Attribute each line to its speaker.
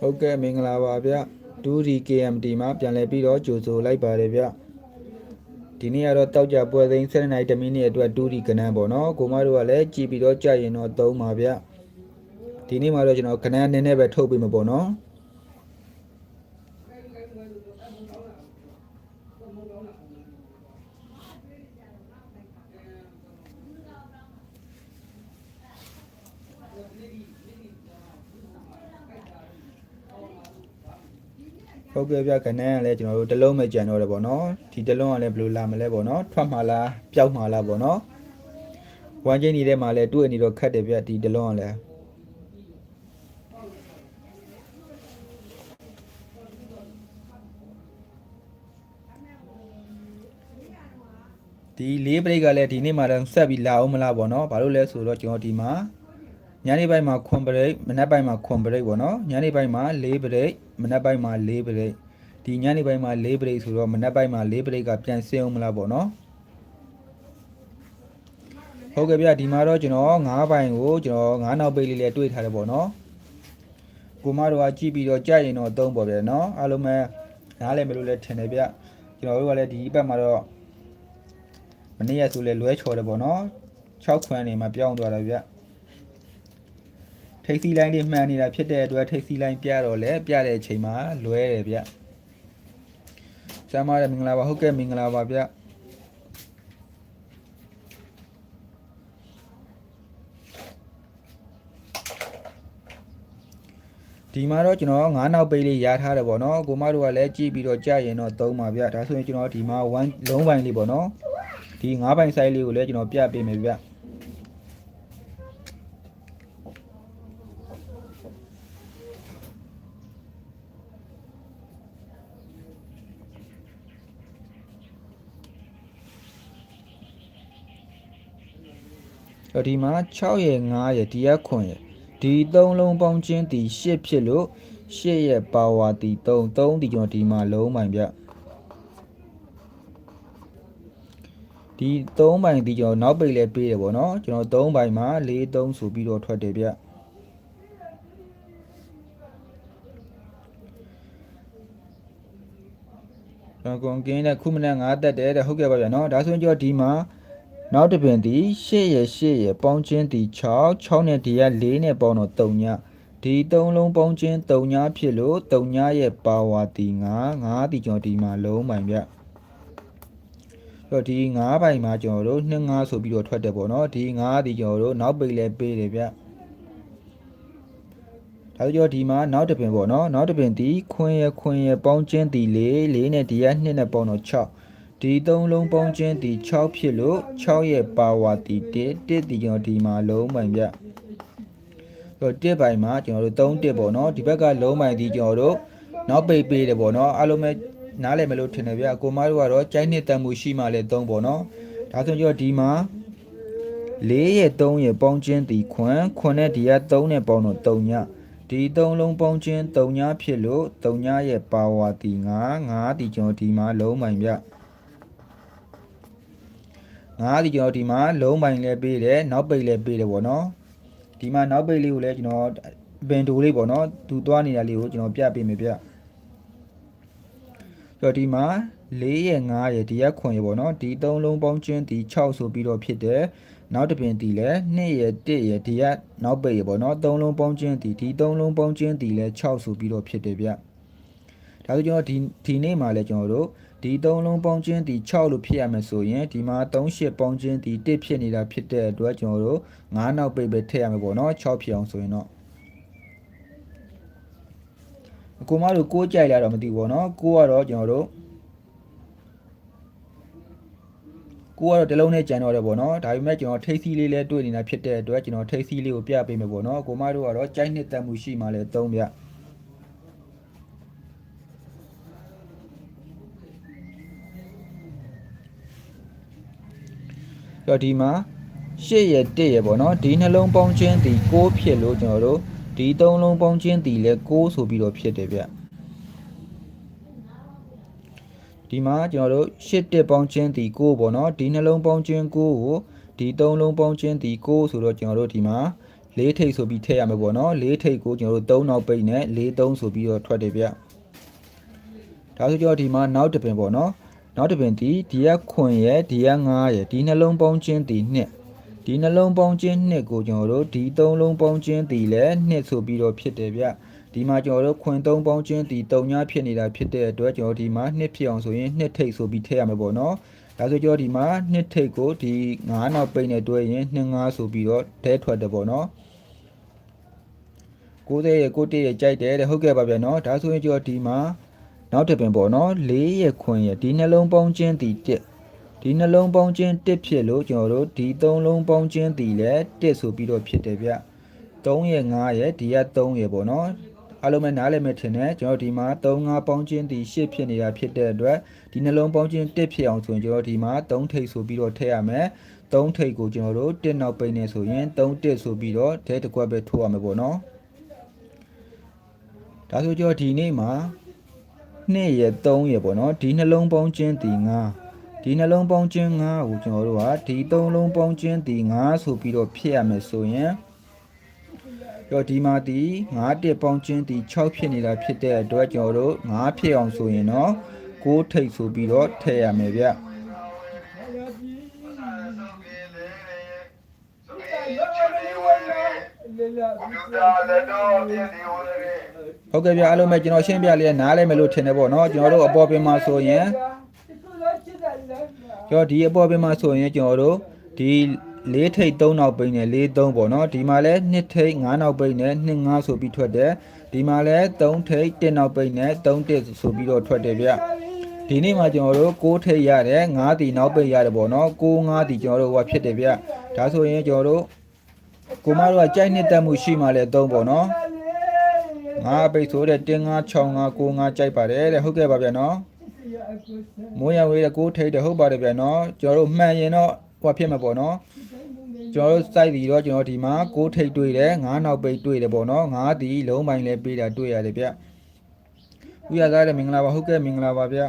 Speaker 1: ဟုတ်ကဲ့မင်္ဂလာပါဗျ 2D KMT မှာပြန်လည်ပြီးတော့ကြိုဆိုလိုက်ပါတယ်ဗျဒီနေ့ကတော့တောက်ကြပွဲသိမ်း7နိုင်10မိနစ်အတွက် 2D ကနန်းပေါ့နော်ကိုမတို့ကလည်းကြည်ပြီးတော့ကြာရင်တော့သုံးပါဗျဒီနေ့မှာတော့ကျွန်တော်ကနန်းနည်းနည်းပဲထုတ်ပေးမှာပေါ့နော် ဟုတ်ကဲ့ဗျကနန်းကလည်းကျွန်တော်တို့တစ်လုံးပဲကြံတော့တယ်ပေါ့နော်ဒီတစ်လုံးကလည်းဘယ်လိုလာမလဲပေါ့နော်ထွက်မှာလားပျောက်မှာလားပေါ့နော်ဝမ်းချင်းနေတဲ့မှာလည်းတွေ့နေတော့ခတ်တယ်ဗျဒီတစ်လုံးကလည်းဒီလေးပရိတ်ကလည်းဒီနေ့မှတော့ဆက်ပြီးလာအောင်မလားပေါ့နော်ဘာလို့လဲဆိုတော့ကျွန်တော်ဒီမှာ ညနေပိုင်းမှာခွန်ပရိတ်မနက်ပိုင်းမှာခွန်ပရိတ်ပေါ့နော်ညနေပိုင်းမှာလေးပရိတ်မနက်ပိုင်းမှာလေးပရိတ်ဒီညနေပိုင်းမှာလေးပရိတ်ဆိုတော့မနက်ပိုင်းမှာလေးပရိတ်ကပြန်ဆင်းအောင်မလားပေါ့နော်ဟုတ်ကဲ့ဗျဒီမှာတော့ကျွန်တော်9ပိုင်းကိုကျွန်တော်9နောက်ပိတ်လေးလေးတွေ့ထားတယ်ပေါ့နော်ကိုမတို့ကကြည့်ပြီးတော့ကြာရင်တော့သုံးပေါ့ဗျာနော်အားလုံးပဲနားလည်းမလို့လဲထင်တယ်ဗျကျွန်တော်တို့ကလည်းဒီဘက်မှာတော့မနေ့ကဆိုလဲလွဲချော်တယ်ပေါ့နော်6ခွန်းနေမှာပြောင်းသွားတယ်ဗျ ထိပ်စီလိုင်းလေးမှန်နေတာဖြစ်တဲ့အတွက်ထိပ်စီလိုင်းပြတော့လဲပြတဲ့အချိန်မှာလွဲတယ်ဗျစမ်းပါတယ်မင်္ဂလာပါဟုတ်ကဲ့မင်္ဂလာပါဗျဒီမှာတော့ကျွန်တော်9နောက်ပိတ်လေးရားထားတယ်ပေါ့နော်ကိုမတို့ကလည်းကြည့်ပြီးတော့ကြာရင်တော့သုံးပါဗျဒါဆိုရင်ကျွန်တော်ဒီမှာ1လုံးပိုင်းလေးပေါ့နော်ဒီ၅ပိုင် size လေးကိုလည်းကျွန်တော်ပြပေးမယ်ဗျ တော့ဒီမှာ6ရယ်9ရယ်ဒီရက်ခွန်ရယ်ဒီ၃လုံးပေါင်းချင်းဒီ8ဖြစ်လို့8ရဲ့ပါဝါဒီ3 3ဒီကျွန်တော်ဒီမှာလုံးပိုင်ဗျဒီ3ပိုင်ဒီကျွန်တော်နောက်ပိတ်လဲပေးတယ်ဗောနော်ကျွန်တော်3ပိုင်မှာ4 3ဆိုပြီးတော့ထွက်တယ်ဗျကျွန်တော်ကွန်ကင်းတဲ့ခုမနဲ့9တက်တယ်တဲ့ဟုတ်ကဲ့ပါဗျာနော်ဒါဆိုရင်ကျွန်တော်ဒီမှာ နောက်တစ်ပင်ဒီ8ရယ်8ရယ်ပေါင်းချင်းဒီ6 6နဲ့ဒီက4နဲ့ပေါင်းတော့3ညဒီ3လုံးပေါင်းချင်း3ညဖြစ်လို့3ညရဲ့ပါဝါဒီ9 9ဒီကျွန်တော်ဒီမှာလုံးပိုင်ဗျအဲ့တော့ဒီ9ပိုင်မှာကျွန်တော်တို့2 5ဆိုပြီးတော့ထွက်တယ်ပေါ့နော်ဒီ9ဒီကျွန်တော်တို့နောက်ပိတ်လဲပေးတယ်ဗျဒါဆိုကျွန်တော်ဒီမှာနောက်တစ်ပင်ပေါ့နော်နောက်တစ်ပင်ဒီခွင်းရခွင်းရပေါင်းချင်းဒီ4 4နဲ့ဒီက2နဲ့ပေါင်းတော့6 ဒီ3လုံးပေါင်းချင်းဒီ6ဖြစ်လို့6ရဲ့ပါဝါဒီ1 1ဒီကျွန်တော်ဒီမှာလုံးပိုင်ဗျအဲ့တော့1ပိုင်မှာကျွန်တော်တို့3 1ပေါ့နော်ဒီဘက်ကလုံးပိုင်ဒီကျွန်တော်တို့နောက်ပိတ်ပေးတယ်ပေါ့နော်အားလုံးပဲနားလည်မလို့ထင်တယ်ဗျကိုမတို့ကတော့ကြိုက်နှစ်တန်မှုရှိမှလည်းသုံးပေါ့နော်ဒါဆိုကြောဒီမှာ၄ရဲ့3ရဲ့ပေါင်းချင်းဒီခွန်းခွန်းနဲ့ဒီက3နဲ့ပေါင်းတော့3ညဒီ3လုံးပေါင်းချင်း3ညဖြစ်လို့3ညရဲ့ပါဝါဒီ9 9ဒီကျွန်တော်ဒီမှာလုံးပိုင်ဗျ 9ဒီကျွန်တော်ဒီမှာလုံးပိုင်လည်းပေးတယ်နောက်ပိတ်လည်းပေးတယ်ပေါ့နော်ဒီမှာနောက်ပိတ်လေးကိုလည်းကျွန်တော်ပင်တိုလေးပေါ့နော်သူသွားနေတာလေးကိုကျွန်တော်ပြပေးမယ်ဗျဆိုတော့ဒီမှာ4ရဲ့5ရဲ့ဒီရက်ခွန်ရဲ့ပေါ့နော်ဒီ3လုံးပေါင်းချင်းဒီ6ဆိုပြီးတော့ဖြစ်တယ်နောက်တစ်ပင်ဒီလဲ2ရဲ့1ရဲ့ဒီရက်နောက်ပိတ်ရဲ့ပေါ့နော်3လုံးပေါင်းချင်းဒီဒီ3လုံးပေါင်းချင်းဒီလဲ6ဆိုပြီးတော့ဖြစ်တယ်ဗျဒါဆိုကျွန်တော်ဒီဒီနေ့မှာလဲကျွန်တော်တို့ ဒီ3လုံးပေါင်းချင်းဒီ6လို့ဖြစ်ရမယ်ဆိုရင်ဒီမှာ3ရှစ်ပေါင်းချင်းဒီ1ဖြစ်နေတာဖြစ်တဲ့အတွက်ကျွန်တော်တို့9နောက်ပိတ်ပဲထည့်ရမယ်ပေါ့နော်6ဖြစ်အောင်ဆိုရင်တော့အကူမတို့ကိုးကြိုက်လာတော့မသိဘူးပေါ့နော်ကိုးကတော့ကျွန်တော်တို့ကိုကတော့တလုံးနဲ့ကြံတော့တယ်ပေါ့နော်ဒါပေမဲ့ကျွန်တော်ထိတ်စီးလေးလဲတွေ့နေတာဖြစ်တဲ့အတွက်ကျွန်တော်ထိတ်စီးလေးကိုပြပေးမယ်ပေါ့နော်ကိုမတို့ကတော့ကြိုက်နှစ်တက်မှုရှိမှလဲသုံးပြ တော့ဒီမှာ8ရဲ့1ရဲ့ပေါ့နော်ဒီနှလုံးပေါင်းချင်းဒီ6ဖြစ်လို့ကျွန်တော်တို့ဒီ3လုံးပေါင်းချင်းဒီလဲ6ဆိုပြီးတော့ဖြစ်တယ်ဗျဒီမှာကျွန်တော်တို့8တက်ပေါင်းချင်းဒီ6ပေါ့နော်ဒီနှလုံးပေါင်းချင်း6ကိုဒီ3လုံးပေါင်းချင်းဒီ6ဆိုတော့ကျွန်တော်တို့ဒီမှာလေးထိပ်ဆိုပြီးထည့်ရမယ်ပေါ့နော်လေးထိပ်ကိုကျွန်တော်တို့3နောက်ပိတ်နဲ့၄3ဆိုပြီးတော့ထွက်တယ်ဗျဒါဆိုကျွန်တော်ဒီမှာနောက်တစ်ပင်ပေါ့နော် နောက်တစ်ပင်ဒီဒီကခွန်ရဲ့ဒီက9ရဲ့ဒီနှလုံးပေါင်းခြင်းဒီနှစ်ဒီနှလုံးပေါင်းခြင်းနှစ်ကိုကျွန်တော်တို့ဒီ3လုံးပေါင်းခြင်းဒီလည်းနှစ်ဆိုပြီးတော့ဖြစ်တယ်ဗျဒီမှာကျွန်တော်တို့ခွင်3ပေါင်းခြင်းဒီ3ညဖြစ်နေတာဖြစ်တဲ့အတွက်ကျွန်တော်ဒီမှာနှစ်ဖြစ်အောင်ဆိုရင်နှစ်ထိပ်ဆိုပြီးထည့်ရမယ်ပေါ့နော်ဒါဆိုကျွန်တော်ဒီမှာနှစ်ထိပ်ကိုဒီ9နောက်ပိတ်နဲ့တွဲရင်2 5ဆိုပြီးတော့ဒဲထွက်တယ်ပေါ့နော်90ရဲ့91ရဲ့ကြိုက်တယ်တဲ့ဟုတ်ကဲ့ပါဗျာနော်ဒါဆိုရင်ကျွန်တော်ဒီမှာ နောက်တစ်ပင်ပေါ့နော်4ရဲ့ခွင်ရဲ့ဒီနှလုံးပေါင်းခြင်းတီ1ဒီနှလုံးပေါင်းခြင်း1ဖြစ်လို့ကျွန်တော်တို့ဒီ3လုံးပေါင်းခြင်းတီလည်း1ဆိုပြီးတော့ဖြစ်တယ်ဗျ3ရဲ့5ရဲ့ဒီက3ရဲ့ပေါ့နော်အားလုံးပဲနားလည်မယ်ထင်တယ်ကျွန်တော်ဒီမှာ3 5ပေါင်းခြင်းတီ8ဖြစ်နေတာဖြစ်တဲ့အတွက်ဒီနှလုံးပေါင်းခြင်း1ဖြစ်အောင်ဆိုရင်ကျွန်တော်ဒီမှာ3ထိပ်ဆိုပြီးတော့ထည့်ရမယ်3ထိပ်ကိုကျွန်တော်တို့1နောက်ပိတ်နေဆိုရင်3 1ဆိုပြီးတော့ဒဲတစ်ခွက်ပဲထိုးရမယ်ပေါ့နော်ဒါဆိုကြောဒီနေ့မှာ 2ရက်3ရက်ပေါ့နော်ဒီနှလုံးပေါင်းခြင်းဒီ9ဒီနှလုံးပေါင်းခြင်း9ကိုကျွန်တော်တို့ကဒီ3လုံးပေါင်းခြင်းဒီ9ဆိုပြီးတော့ဖြစ်ရမယ်ဆိုရင်ကြောဒီမှာဒီ9တက်ပေါင်းခြင်းဒီ6ဖြစ်နေတာဖြစ်တဲ့အတွက်ကျွန်တော်တို့9ဖြစ်အောင်ဆိုရင်တော့6ထိပ်ဆိုပြီးတော့ထည့်ရမယ်ဗျ ဟုတ်ကဲ့ဗျအားလုံးပဲကျွန်တော်ရှင်းပြလေးနားလဲမယ်လို့ထင်တယ်ပေါ့နော်ကျွန်တော်တို့အပေါ်ပင်မှာဆိုရင်ကျွန်တော်ဒီအပေါ်ပင်မှာဆိုရင်ကျွန်တော်တို့ဒီ၄ထိပ်၃နောက်ပိတ်နဲ့၄၃ပေါ့နော်ဒီမှာလဲ2ထိပ်၅နောက်ပိတ်နဲ့2 5ဆိုပြီးထွက်တယ်ဒီမှာလဲ3ထိပ်1နောက်ပိတ်နဲ့3တစ်ဆိုပြီးတော့ထွက်တယ်ဗျဒီနေ့မှာကျွန်တော်တို့6ထိပ်ရတယ်9တီနောက်ပိတ်ရတယ်ပေါ့နော်6 5တီကျွန်တော်တို့ဟိုဖြစ်တယ်ဗျဒါဆိုရင်ကျွန်တော်တို့ကိုမတို့ကကြိုက်နှစ်တက်မှုရှိမှလဲ3ပေါ့နော် ငါပိတ်ဆိုတဲ့တင်းငါ6ငါ9ငါကြိုက်ပါတယ်တဲ့ဟုတ်ကဲ့ပါဗျာနော်မိုးရဝေးတဲ့ကိုထိတ်တဲ့ဟုတ်ပါတယ်ဗျာနော်ကျွန်တော်တို့မှန်ရင်တော့ဟောဖြစ်မှာပေါ့နော်ကျွန်တော်တို့စိုက်ပြီးတော့ကျွန်တော်ဒီမှာကိုထိတ်တွေ့တယ်ငါနောက်ပိတ်တွေ့တယ်ပေါ့နော်ငါဒီလုံးပိုင်းလဲပေးတာတွေ့ရတယ်ဗျဥရကားတဲ့မင်္ဂလာပါဟုတ်ကဲ့မင်္ဂလာပါဗျာ